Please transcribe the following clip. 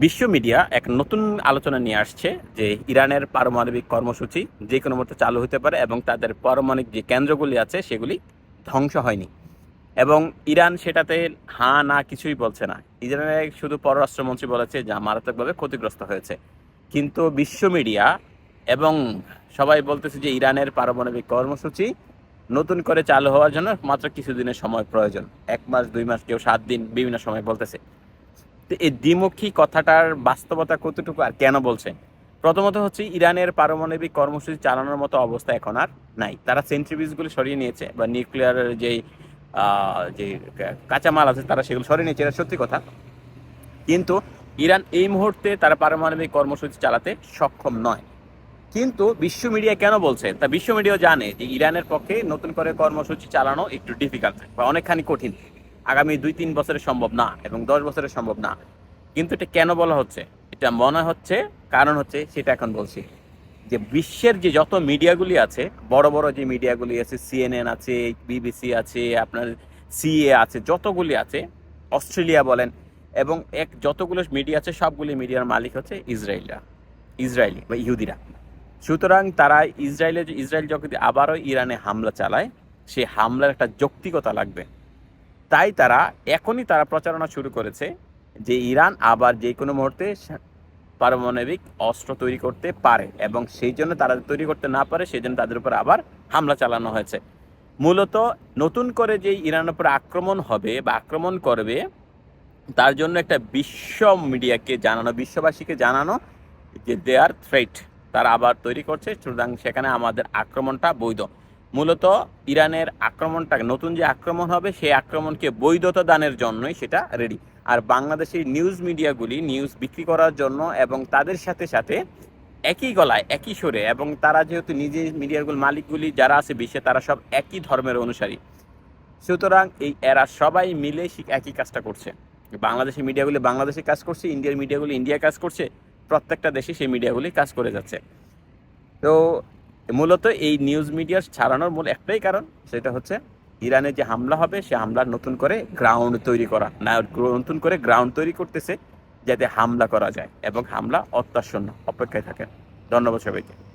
বিশ্ব মিডিয়া এক নতুন আলোচনা নিয়ে আসছে যে ইরানের পারমাণবিক কর্মসূচি যে কোনো মতো চালু হতে পারে এবং তাদের পারমাণবিক যে কেন্দ্রগুলি আছে সেগুলি ধ্বংস হয়নি। এবং ইরান সেটাতে হা না কিছুই বলছে না। ইরানের শুধু পররাষ্ট্রমন্ত্রী বলেছে যা মারাত্মকভাবে ক্ষতিগ্রস্ত হয়েছে। কিন্তু বিশ্ব মিডিয়া এবং সবাই বলতেছে যে ইরানের পারমাণবিক কর্মসূচি নতুন করে চালু হওয়ার জন্য মাত্র কিছুদিনের সময় প্রয়োজন। এক মাস, দুই মাস, কেউ সাত দিন বিভিন্ন সময় বলতেছে। তো এই দ্বিমুখী কথাটার বাস্তবতা কতটুকু আর কেন বলছে প্রথমত হচ্ছে ইরানের পারমাণবিক কর্মসূচি চালানোর মতো অবস্থা এখন আর নাই। তারা সেন্ট্রিবিউজগুলো সরিয়ে নিয়েছে বা নিউক্লিয়ারের যেই যে কাঁচামাল আছে তারা সেগুলো সরিয়ে নিয়েছে, এটা সত্যি কথা। কিন্তু ইরান এই মুহূর্তে তারা পারমাণবিক কর্মসূচি চালাতে সক্ষম নয়। কিন্তু বিশ্ব মিডিয়া কেন বলছে? তা বিশ্ব মিডিয়া জানে যে ইরানের পক্ষে নতুন করে কর্মসূচি চালানো একটু ডিফিকাল্ট বা অনেকখানি কঠিন। আগামী দুই, তিন বছরে সম্ভব না এবং দশ বছরে সম্ভব না। কিন্তু এটা কেন বলা হচ্ছে? এটা মনে হচ্ছে, কারণ হচ্ছে সেটা এখন বলছি। যে বিশ্বের যে যত মিডিয়াগুলি আছে, বড় বড় যে মিডিয়াগুলি আছে সিএনএন আছে বিবিসি আছে, আপনার সিএ আছে, যতগুলি আছে, অস্ট্রেলিয়া বলেন, এবং এক যতগুলো মিডিয়া আছে, সবগুলি মিডিয়ার মালিক হচ্ছে ইসরায়েলরা, ইসরায়েলি বা ইহুদিরা। সুতরাং তারা ইসরায়েলে ইসরায়েল যখন আবারও ইরানে হামলা চালায় সেই হামলার একটা যৌক্তিকতা লাগবে। তাই তারা এখনই তারা প্রচারণা শুরু করেছে যে ইরান আবার যে কোনো মুহূর্তে পারমাণবিক অস্ত্র তৈরি করতে পারে এবং সেই জন্য তারা তৈরি করতে না পারে, সেই জন্য তাদের উপর আবার হামলা চালানো হয়েছে। মূলত নতুন করে যে ইরানের উপর আক্রমণ হবে বা আক্রমণ করবে, তার জন্য একটা বিশ্ব মিডিয়াকে জানানো, বিশ্ববাসীকে জানানো যে দে আর থ্রেট তারা আবার তৈরি করছে, সুতরাং সেখানে আমাদের আক্রমণটা বৈধ। মূলত ইরানের আক্রমণটা, নতুন যে আক্রমণ হবে, সেই আক্রমণকে বৈধতা দানের জন্যই সেটা রেডি আর বাংলাদেশের নিউজ মিডিয়াগুলি নিউজ বিক্রি করার জন্য এবং তাদের সাথে সাথে একই গলায়, একই সুরে এবং তারা যেহেতু নিজে মিডিয়াগুলো মালিকগুলি যারা আছে বিশ্বে, তারা সব একই ধর্মের অনুসারী। সুতরাং এই এরা সবাই মিলে একই কাজটা করছে। বাংলাদেশের মিডিয়াগুলি বাংলাদেশে কাজ করছে, ইন্ডিয়ার মিডিয়াগুলি ইন্ডিয়া কাজ করছে, প্রত্যেকটা দেশে সেই মিডিয়াগুলি কাজ করে যাচ্ছে। তো মূলত এই নিউজ মিডিয়া ছাড়ানোর মূল একটাই কারণ, সেটা হচ্ছে ইরানে যে হামলা হবে, সে হামলার নতুন করে গ্রাউন্ড তৈরি করা না নতুন করে গ্রাউন্ড তৈরি করতেছে, যাতে হামলা করা যায় এবং হামলা অত্যাশন্য অপেক্ষায় থাকে। ধন্যবাদ সবাইকে।